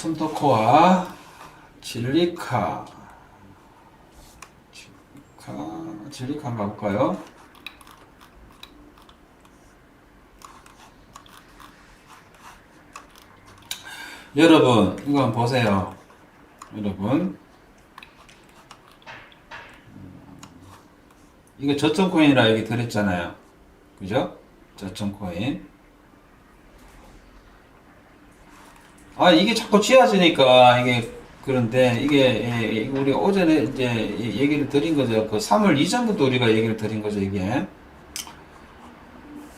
순토코와 진리카. 진리카 진리카 한번 가볼까요? 여러분 이거 한번 보세요. 여러분. 이거 저점코인이라 여기 들었잖아요. 그죠? 저점코인 아 이게 자꾸 쥐어지니까 이게 그런데 이게 예, 우리 오전에 이제 얘기를 드린 거죠. 그 3월 이전부터 우리가 얘기를 드린 거죠 이게.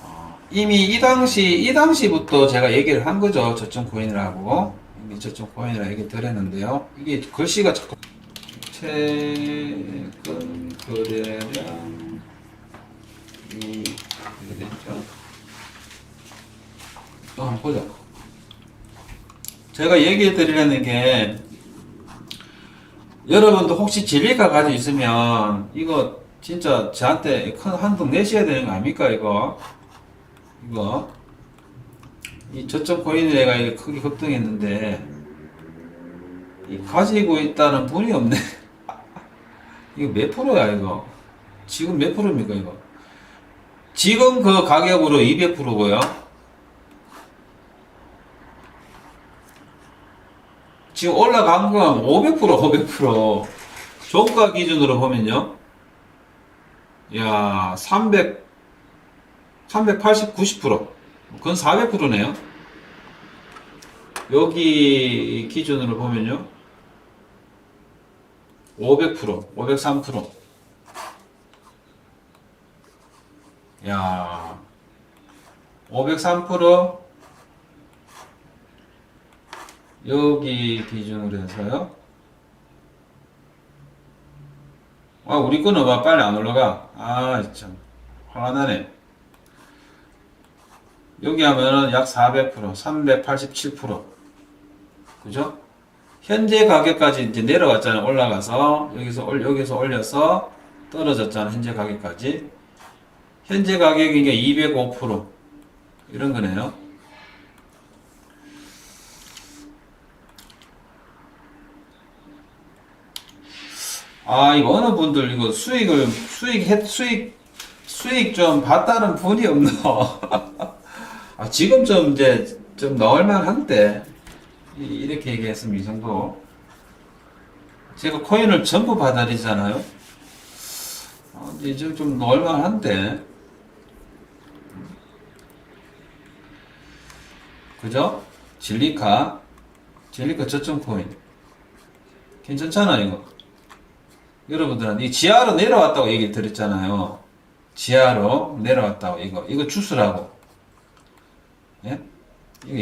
어, 이미 이 당시 이 당시부터 제가 얘기를 한 거죠 저점 코인이라고 이미 저점 코인이라 얘기 드렸는데요. 이게 글씨가 자꾸 최근 거래량 이 이렇게 됐죠. 또 한번 보자. 제가 얘기해 드리려는 게 여러분도 혹시 진리가 가지고 있으면 이거 진짜 저한테 큰 한동 내셔야 되는 거 아닙니까 이거? 이거? 이 저점 코인을 내가 크게 급등했는데 이 가지고 있다는 분이 없네. 이거 몇 프로야 이거? 지금 몇 프로입니까 이거? 지금 그 가격으로 200%고요 지금 올라간 건 500% 500% 종가 기준으로 보면요. 야 300, 380, 90% 그건 400%네요. 여기 기준으로 보면요. 500% 503% 야, 503% 여기 기준으로 해서요. 아, 우리 거는 봐 빨리 안 올라가. 아, 참 화가 나네. 여기 하면은 약 400%, 387%. 그죠? 현재 가격까지 이제 내려갔잖아요. 올라가서 여기서 올 여기서 올려서 떨어졌잖아. 현재 가격까지. 현재 가격이 이게 205% 이런 거네요. 아, 이거 어느 분들 이거 수익을 수익 했 수익 수익 좀 봤다는 분이 없노. 아, 지금 좀 이제 좀 나올만 한데 이- 이렇게 얘기했으면 이 정도. 제가 코인을 전부 받아들이잖아요. 아, 이제 좀 나올만 한데. 그죠? 진리카, 진리카 저점 코인. 괜찮잖아, 이거. 여러분들한테 이 지하로 내려왔다고 얘기 드렸잖아요. 지하로 내려왔다고, 이거. 이거 주스라고. 예? 이거